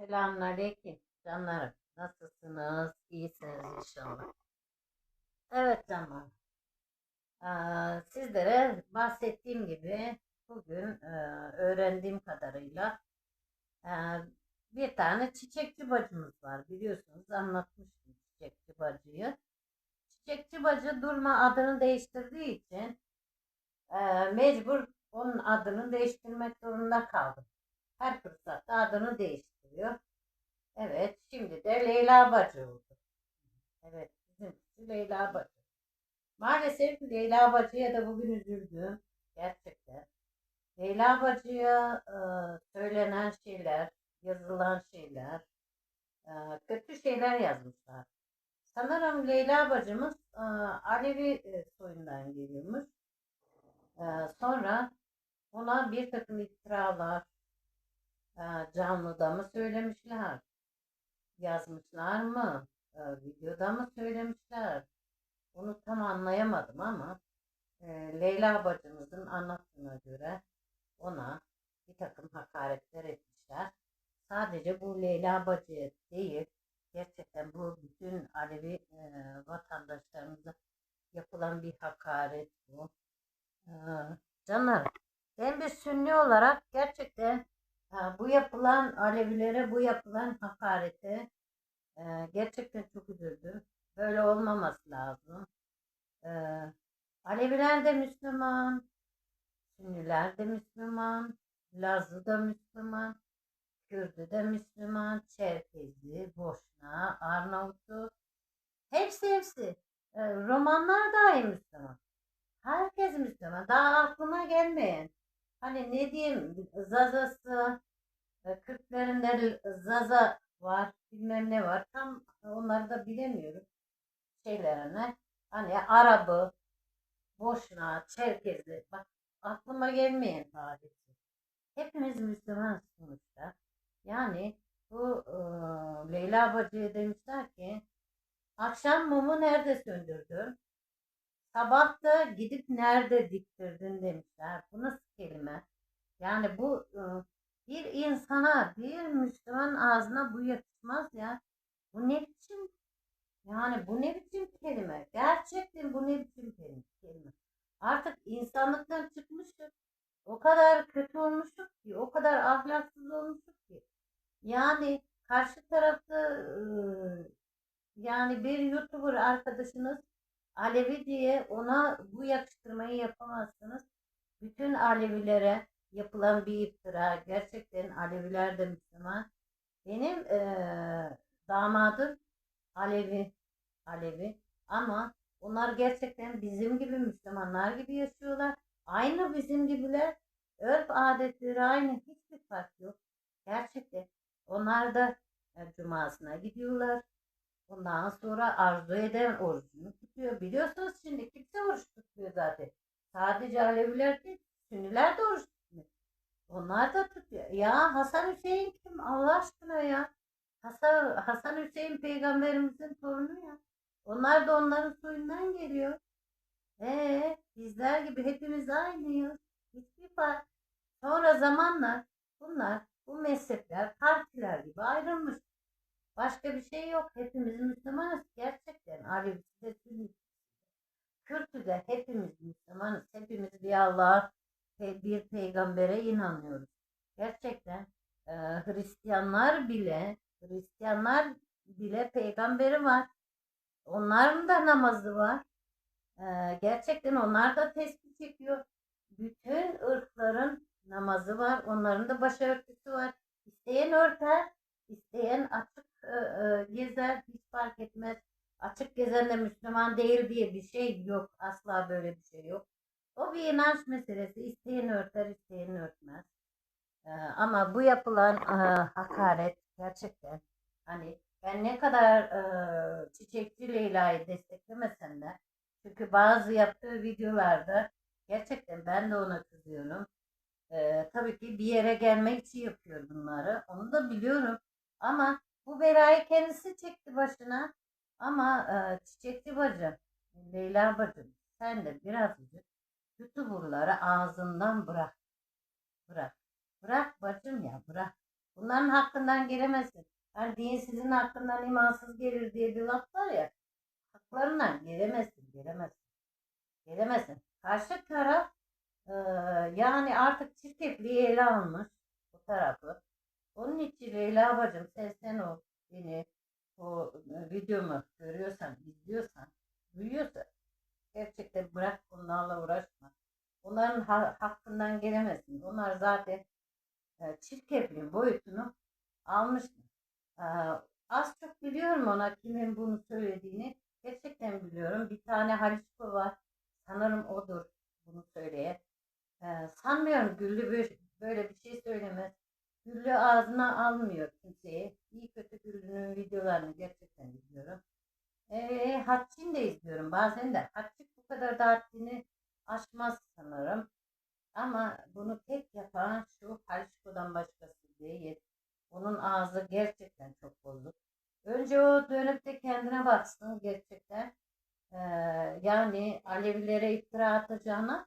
Selamünaleyküm canlarım. Nasılsınız? İyisiniz inşallah. Evet canlarım. Ee, sizlere bahsettiğim gibi bugün öğrendiğim kadarıyla bir tane çiçekçi bacımız var. Biliyorsunuz anlatmıştım çiçekçi bacıyı. Çiçekçi bacı durma adını değiştirdiği için mecbur onun adını değiştirmek zorunda kaldım. Her fırsatta adını değiştiriyor. Evet, şimdi de Leyla Bacı oldu. Evet, bizimkisi Leyla Bacı. Maalesef Leyla Bacı'ya da bugün üzüldüm. Gerçekten. Leyla Bacı'ya e, söylenen şeyler, yazılan şeyler, e, kötü şeyler yazmışlar. Sanırım Leyla bacımız e, Alevi e, soyundan geliyormuş. E, sonra ona bir takım iftiralar, canlıda mı söylemişler, yazmışlar mı, videoda mı söylemişler, onu tam anlayamadım ama Leyla bacımızın anlattığına göre ona bir takım hakaretler etmişler. Sadece bu Leyla bacı değil, gerçekten bu bütün Alevi e, vatandaşlarımıza yapılan bir hakaret bu. Canlar, ben bir Sünni olarak gerçekten bu yapılan Alevilere bu yapılan hakarete e, gerçekten çok üzüldüm. Böyle olmaması lazım. E, Aleviler de Müslüman, Sünniler de Müslüman, Lazlı da Müslüman, Kürdü de Müslüman, Çerkezi, Boşna, Arnavutlu, hepsi hepsi. E, Romanlar dahi Müslüman. Herkes Müslüman. Daha aklıma gelmeyen. Hani ne diyeyim, Zazası, e, Kürtlerin de Zaza var, bilmem ne var. Tam onları da bilemiyorum şeylerine. Hani Arabı, Boşna, Çerkezi. Bak aklıma gelmeyen tarihçi. Hepimiz Müslüman sonuçta. Yani bu e, Leyla Bacı'ya demişler ki akşam mumu nerede söndürdün? Sabah da gidip nerede diktirdin demişler. Bu nasıl kelime? Yani bu e, bir insana, bir Müslüman ağzına bu yakışmaz ya. Bu ne biçim? Yani bu ne biçim kelime? Gerçekten bu ne biçim kelime? Artık insanlıktan çıkmıştık. O kadar kötü olmuştuk ki, o kadar ahlaksız olmuştuk ki. Yani karşı tarafta e, yani bir YouTuber arkadaşınız Alevi diye ona bu yakıştırmayı yapamazsınız. Bütün Alevilere yapılan bir iftira. Gerçekten Aleviler de Müslüman. Benim e, damadım Alevi. Alevi. Ama onlar gerçekten bizim gibi Müslümanlar gibi yaşıyorlar. Aynı bizim gibiler. Örf adetleri aynı. Hiçbir fark yok. Gerçekten. Onlar da e, cumasına gidiyorlar. Ondan sonra arzu eden orucunu tutuyor. Biliyorsunuz şimdi kimse oruç tutuyor zaten. Sadece Aleviler değil, Oruç tutuyor. Onlar da tutuyor. Ya Hasan Hüseyin kim Allah aşkına ya? Hasan, Hasan Hüseyin peygamberimizin torunu ya. Onlar da onların soyundan geliyor. Ee, bizler gibi hepimiz aynıyız. Hiçbir fark. Sonra zamanla bunlar, bu mezhepler, partiler gibi ayrılmış. Başka bir şey yok. Hepimiz Müslümanız. Gerçekten Alevisi de de hepimiz Müslümanız. Hepimiz bir Allah'a, bir peygambere inanıyoruz. Gerçekten e, Hristiyanlar bile, Hristiyanlar bile peygamberi var. Onların da namazı var. E, gerçekten onlar da tesbih çekiyor. Bütün ırkların namazı var. Onların da başörtüsü var. İsteyen örter, isteyen açık e, e, gezer hiç fark etmez. Açık gezen de Müslüman değil diye bir şey yok. Asla böyle bir şey yok. O bir inanç meselesi. İsteyen örter, isteyen örtmez. E, ama bu yapılan e, hakaret gerçekten hani ben ne kadar e, Çiçekçi Leyla'yı desteklemesem de çünkü bazı yaptığı videolarda gerçekten ben de ona kızıyorum. E, tabii ki bir yere gelmek için yapıyor bunları. Onu da biliyorum. Ama bu belayı kendisi çekti başına. Ama e, çiçekçi bacım, Leyla bacım sen de birazcık YouTuber'ları ağzından bırak. Bırak. Bırak bacım ya bırak. Bunlar Onların hakkından gelemezsin. Yani din sizin hakkından imansız gelir diye bir laf var ya. Haklarından gelemezsin, gelemezsin. Gelemezsin. Karşı taraf e, yani artık çirkefliği ele almış bu tarafı. Onun için Leyla bacım sen sen o beni o e, videomu görüyorsan, izliyorsan, duyuyorsan gerçekten bırak onlarla uğraşma. Onların ha- hakkından gelemezsin. Onlar zaten e, çirkefliğin boyutunu almıştır. E, az çok biliyorum ona kimin bunu söylediğini. Gerçekten biliyorum. Bir tane Haliçko var. Sanırım odur bunu söyleyen. E, sanmıyorum Güllü bir, böyle bir şey söylemez. Güllü ağzına almıyor kimseyi. İyi kötü Güllü'nün videolarını gerçekten izliyorum. E, Hatçin de izliyorum bazen de. Hatçik bu kadar da haddini aşmaz sanırım. Ama bunu tek yapan şu Halişko'dan başkası değil. Onun ağzı gerçekten çok bozuk. Önce o dönüp de kendine baksın gerçekten. Ee, yani Alevilere iftira atacağına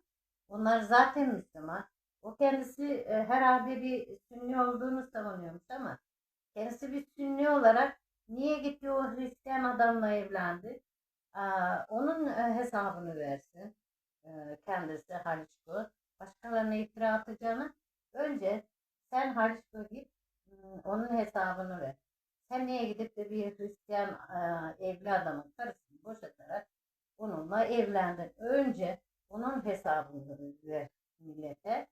onlar zaten Müslüman. O kendisi e, herhalde bir Sünni olduğunu savunuyormuş ama kendisi bir Sünni olarak niye gitti o Hristiyan adamla evlendi? Aa, onun e, hesabını versin e, kendisi Haliçko. Başkalarına iftira atacağına önce sen Haliçko git onun hesabını ver. Sen niye gidip de bir Hristiyan e, evli adamın karısını boşatarak onunla evlendin? Önce onun hesabını ver millete.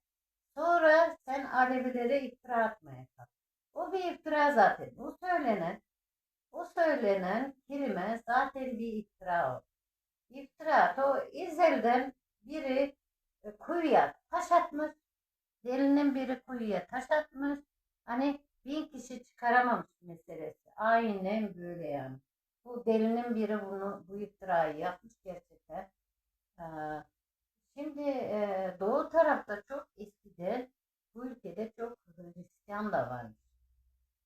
Sonra sen Alevilere iftira atmaya kalk. O bir iftira zaten. O söylenen o söylenen kelime zaten bir iftira o. İftira o İzel'den biri e, kuyuya taş atmış. Delinin biri kuyuya taş atmış. Hani bin kişi çıkaramamış meselesi. Aynen böyle yani. Bu delinin biri bunu bu iftirayı yapmış gerçekten. Şimdi e, doğu tarafta çok eskiden bu ülkede çok Hristiyan da varmış.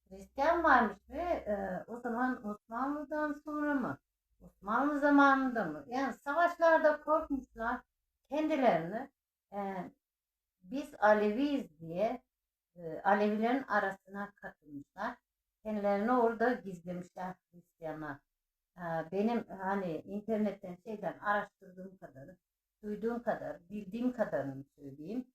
Hristiyan varmış ve o zaman Osmanlı'dan sonra mı? Osmanlı zamanında mı? Yani savaşlarda korkmuşlar kendilerini e, biz Aleviyiz diye e, Alevilerin arasına katılmışlar. Kendilerini orada gizlemişler Hristiyanlar. E, benim hani internetten şeyden araştırdığım kadarı, duyduğum kadar, bildiğim kadarını söyleyeyim.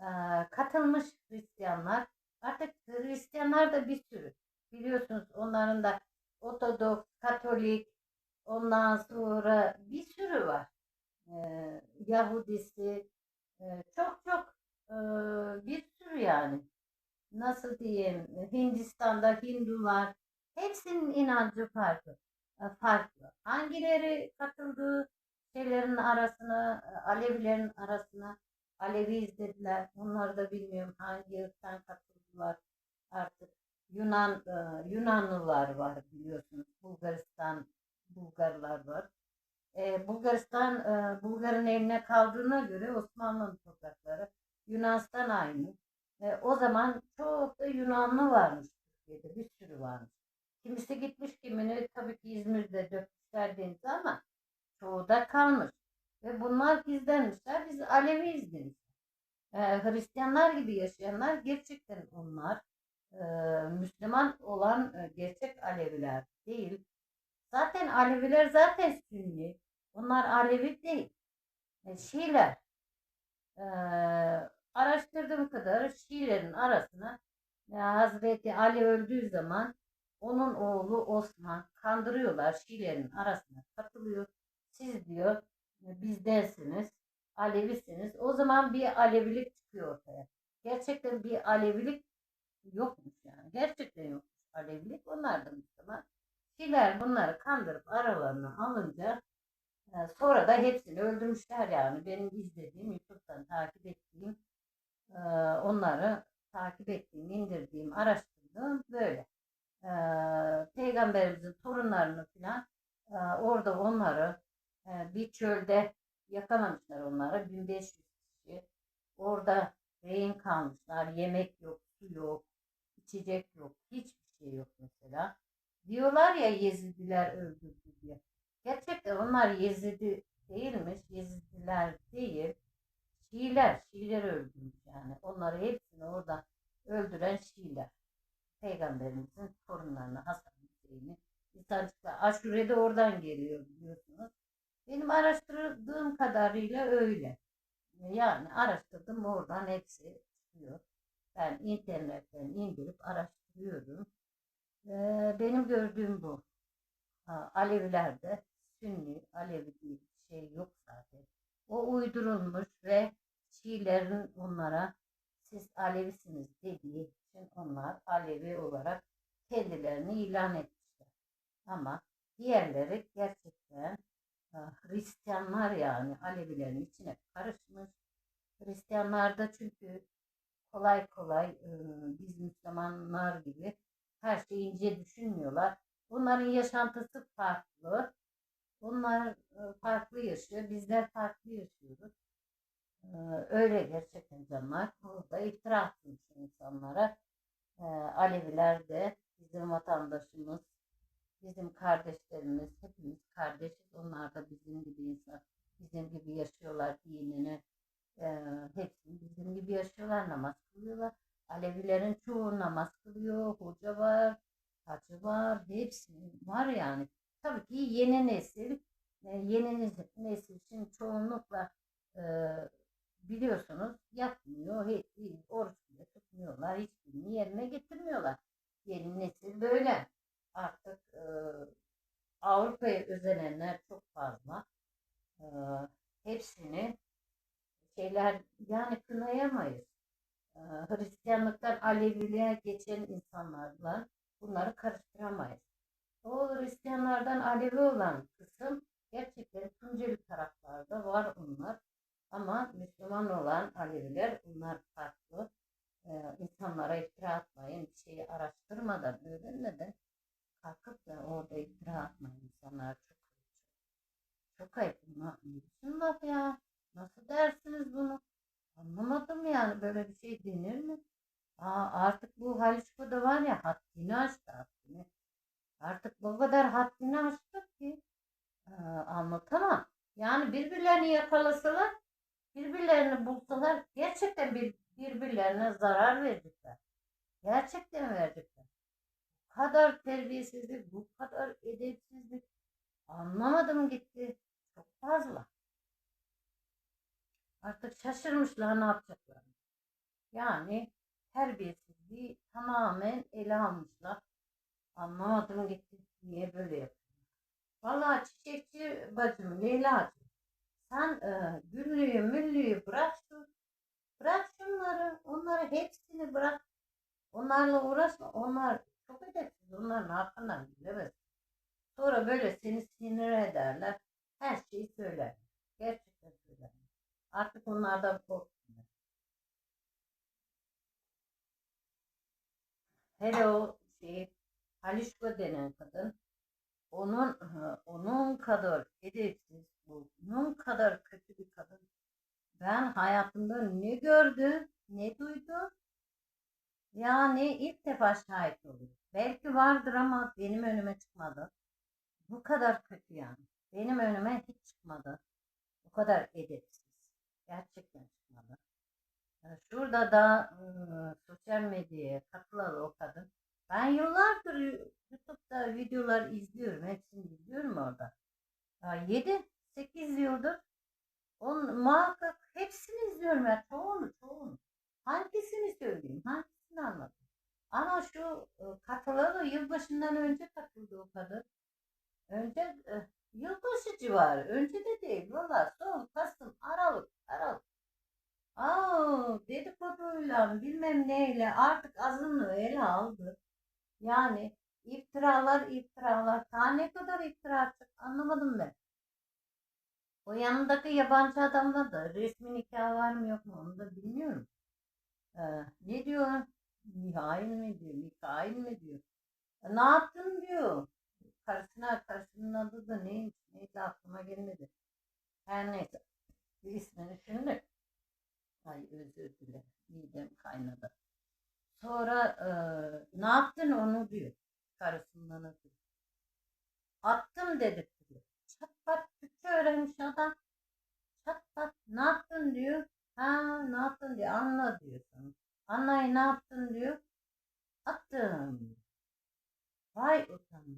E, katılmış Hristiyanlar. Artık Hristiyanlar da bir sürü. Biliyorsunuz onların da Ortodoks, Katolik, ondan sonra bir sürü var. Yahudisi, çok çok bir sürü yani. Nasıl diyeyim, Hindistan'da Hindular, hepsinin inancı farklı. e, farklı. Hangileri katıldığı şeylerin arasına, e, Alevilerin arasına Aleviyiz dediler. Onları da bilmiyorum hangi ırktan katıldılar artık. Yunan e, Yunanlılar var biliyorsunuz. Bulgaristan Bulgarlar var. E, Bulgaristan e, Bulgar'ın eline kaldığına göre Osmanlı'nın toprakları Yunanistan aynı. E, o zaman çok da Yunanlı varmış Türkiye'de bir sürü varmış. Kimisi gitmiş kimini tabii ki İzmir'de dökmüşler denize ama çoğu da kalmış. Ve bunlar gizlenmişler. Biz Aleviyiz demişler. E, Hristiyanlar gibi yaşayanlar gerçekten onlar e, Müslüman olan e, gerçek Aleviler değil. Zaten Aleviler zaten Sünni. Onlar Alevi değil. E, Şiiler. E, araştırdığım kadar Şiilerin arasına e, Hazreti Ali öldüğü zaman onun oğlu Osman kandırıyorlar. Şiilerin arasına katılıyor. Siz diyor e, bizdensiniz. Alevisiniz. O zaman bir Alevilik çıkıyor ortaya. Gerçekten bir Alevilik yokmuş yani. Gerçekten yokmuş Alevilik. Onlar da Müslüman. Şiiler bunları kandırıp aralarına alınca e, sonra da hepsini öldürmüşler yani. Benim izlediğim, YouTube'dan takip ettiğim, e, onları takip ettiğim, indirdiğim, araştırdığım böyle. E, Peygamberimizin torunlarını falan e, orada onları bir çölde yakalamışlar onları. 1500 kişi. Orada rehin kalmışlar. Yemek yok, su yok, içecek yok, hiçbir şey yok mesela. Diyorlar ya Yezidiler öldürdü diye. Gerçekten onlar Yezidi değilmiş. Yezidiler değil. Şiiler. Şiiler öldürmüş yani. Onları hepsini orada öldüren Şiiler. peygamberimizin torunlarını Hasan Hüseyin'i İnsancıklar aşure oradan geliyor biliyorsunuz. Benim araştırdığım kadarıyla öyle. Yani araştırdım oradan hepsi çıkıyor. Ben internetten indirip araştırıyorum. Ee, benim gördüğüm bu. Ha, Alevilerde Sünni, Alevi diye bir şey yok zaten. O uydurulmuş ve Şiilerin onlara siz Alevisiniz dediği için onlar Alevi olarak kendilerini ilan etmişler. Ama diğerleri gerçekten e, Hristiyanlar yani Alevilerin içine karışmış. Hristiyanlar da çünkü kolay kolay e, biz Müslümanlar gibi her şeyi ince düşünmüyorlar. Onların yaşantısı farklı. Onlar e, farklı yaşıyor. Bizler farklı yaşıyoruz. E, öyle gerçekten canlar. Burada iftira atmış insanlara. E, Aleviler de bizim vatandaşımız, bizim kardeşlerimiz, hepimiz kardeşiz. Onlar da bizim gibi insan, bizim gibi yaşıyorlar dinini. Hepsi bizim gibi yaşıyorlar, namaz kılıyorlar. Alevilerin çoğu namaz kılıyor, hoca var, hacı var, hepsi var yani. Tabii ki yeni nesil, e, yeni nesil, için çoğunlukla e, biliyorsunuz yapmıyor, hiç, oruç bile tutmuyorlar, hiçbirini yerine getirmiyorlar. Yeni nesil böyle. Artık e, Avrupa'ya özenenler çok fazla. E, hepsini şeyler yani kınayamayız. E, Hristiyanlıktan Aleviliğe geçen insanlarla bunları karıştıramayız. O Hristiyanlardan Alevi olan kısım gerçekten Tunceli taraflarda var onlar. Ama Müslüman olan Aleviler bunlar farklı. Ee, insanlara iftira atmayın, bir şeyi araştırmadan, öğrenmeden kalkıp da orada iftira atmayın. İnsanlar çok çok ayıp. Ne biçim laf ya? Nasıl dersiniz bunu? Anlamadım yani böyle bir şey denir mi? Aa, artık bu Haliçko'da var ya haddini aştı haddini. Artık bu kadar haddini aştık ki ee, anlatamam. Yani birbirlerini yakalasalar, birbirlerini bulsalar gerçekten bir, birbirlerine zarar verecekler. Gerçekten verecekler. Bu kadar terbiyesizlik, bu kadar edepsizlik anlamadım gitti. Çok fazla. Artık şaşırmışlar ne yapacaklar. Yani terbiyesizliği tamamen ele almışlar. Anlamadım gitti. Niye böyle yapıyor? Vallahi çiçekçi bacım Leyla'cığım sen e, güllüyü müllüyü bırak şu bırak şunları onları hepsini bırak. Onlarla uğraşma onlar çok edepsiz onlar ne yaparlar bilemez. Sonra böyle seni sinir ederler her şeyi söyler. Gerçekten söyler. Artık onlardan korksunlar hele o şey Halişko denen kadın onun onun kadar edepsiz, onun kadar kötü bir kadın. Ben hayatımda ne gördüm, ne duydum. Yani ilk defa şahit oluyorum. Belki vardır ama benim önüme çıkmadı. Bu kadar kötü yani. Benim önüme hiç çıkmadı. Bu kadar edepsiz. Gerçekten çıkmadı. Şurada da ıı, sosyal medyaya katılalı o kadın. Ben yıllardır YouTube'da videolar izliyorum. Hepsini izliyorum orada. 7-8 yıldır on, muhakkak hepsini izliyorum ya. Çoğunu çoğunu. Hangisini söyleyeyim? Hangisini anlatayım? Ama şu e, katılalı yılbaşından önce katıldı o kadın. Önce e, yılbaşı civarı. Önce de değil. Valla son Kasım, Aralık, Aralık. Aa, dedikoduyla bilmem neyle artık azınlığı ele aldı. Yani iftiralar iftiralar. Daha ne kadar iftira atacak anlamadım ben. O yanındaki yabancı adamla da resmi nikah var mı yok mu onu da bilmiyorum. Ee, ne diyor? Mihail mi diyor? Mikail mi diyor? E, ne yaptın diyor. Karısına, karısının adı da neymiş? Neydi aklıma gelmedi. Her neyse. Bir ismini şimdi. Ay özür dilerim. Midem kaynadı. Sonra e, ne yaptın onu diyor. Karısından ötürü. Attım dedirtiyor. Çat pat Türkçe öğrenmiş adam. Çat pat ne yaptın diyor. Ha ne yaptın diyor. Anla diyor sana. Anlayı ne yaptın diyor. attım. Vay utanma.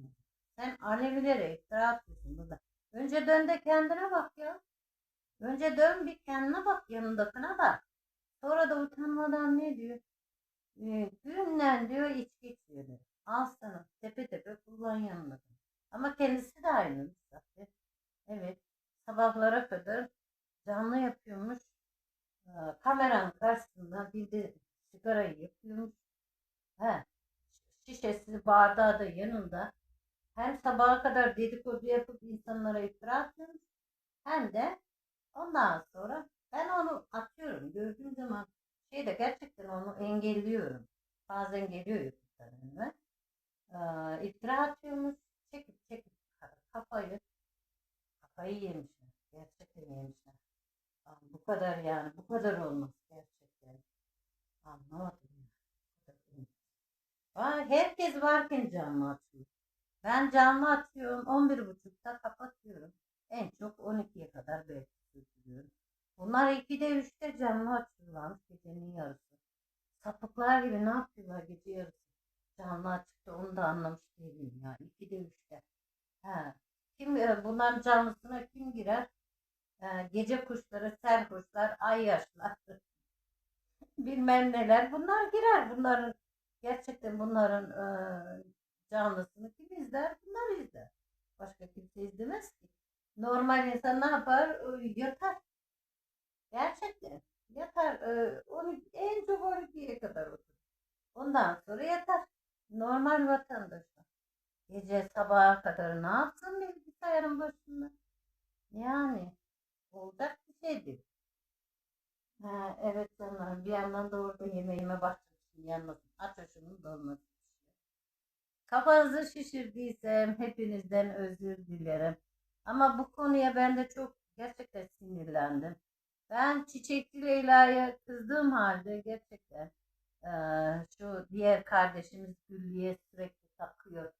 Sen Alevilere iftira atıyorsun burada. Önce dön de kendine bak ya. Önce dön bir kendine bak yanındakine bak. Sonra da utanmadan ne diyor? Günden diyor içki içiyor. Al sana tepe tepe kullan yanında. Ama kendisi de aynı. Evet. Sabahlara kadar canlı yapıyormuş. Ee, kameranın karşısında bir de sigarayı yapıyormuş. He. Şişesi bardağı da yanında. Hem sabaha kadar dedikodu yapıp insanlara iftira atıyormuş. Hem de ondan sonra ben onu atıyorum. Gördüğüm zaman şeyde gerçekten onu engelliyorum. Bazen geliyor önüme. Ee, iftira atıyormuş. Çekip çekip kafayı kafayı yemişler. Gerçekten yemişler. Aa, bu kadar yani. Bu kadar olmaz gerçekten. Anlamadım. ya. Aa, herkes varken canlı atıyor. Ben canlı atıyorum. 11.30'da kapatıyorum. En çok 12'ye kadar belki sürdürüyorum. Bunlar 2'de 3'te canlı açıyorlar gecenin yarısı. Sapıklar gibi ne yapıyorlar gece yarısı? Canlı açıkta onu da anlamış değilim ya. 2'de 3'te. Ha. Kim e, bunların canlısına kim girer? E, gece kuşları, serhoşlar, ay yaşlar. Bilmem neler. Bunlar girer. Bunların gerçekten bunların e, canlısını kim izler? Bunlar izler. Başka kimse izlemez ki. Normal insan ne yapar? E, Yatar. Gerçekten. Yatar. E, onu en çok 12'ye kadar oturur. Ondan sonra yatar. Normal vatandaşlar. Gece sabaha kadar ne yapsın bilgisayarın başında? Yani olacak bir şey değil. Ha, evet canlarım bir yandan da orada yemeğime başlamışım yanmasın. Ateşimin dolması. Kafanızı şişirdiysem hepinizden özür dilerim. Ama bu konuya ben de çok gerçekten sinirlendim. Ben Çiçekçi Leyla'ya kızdığım halde gerçekten eee, şu diğer kardeşimiz Güllü'ye sürekli takıyor.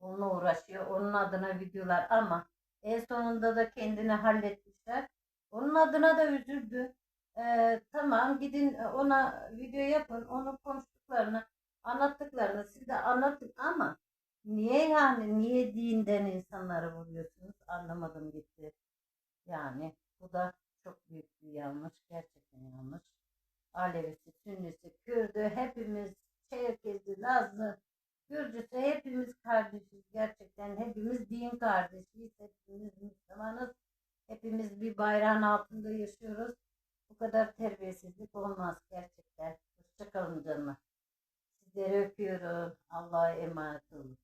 Onunla uğraşıyor. Onun adına videolar ama en sonunda da kendini halletmişler. Onun adına da üzüldü. Eee, tamam gidin ona video yapın. Onun konuştuklarını, anlattıklarını siz de anlatın ama niye yani niye dinden insanları vuruyorsunuz anlamadım gitti. Yani bu da çok büyük bir yanlış. Gerçekten yanlış. Alevisi, Sünnisi, Kürdü hepimiz Çerkezi, Lazlı, Gürcüsü hepimiz kardeşiz. Gerçekten hepimiz din kardeşiyiz. Hepimiz Müslümanız. Hepimiz bir bayrağın altında yaşıyoruz. Bu kadar terbiyesizlik olmaz gerçekten. Hoşçakalın canlar. Sizleri öpüyorum. Allah'a emanet olun.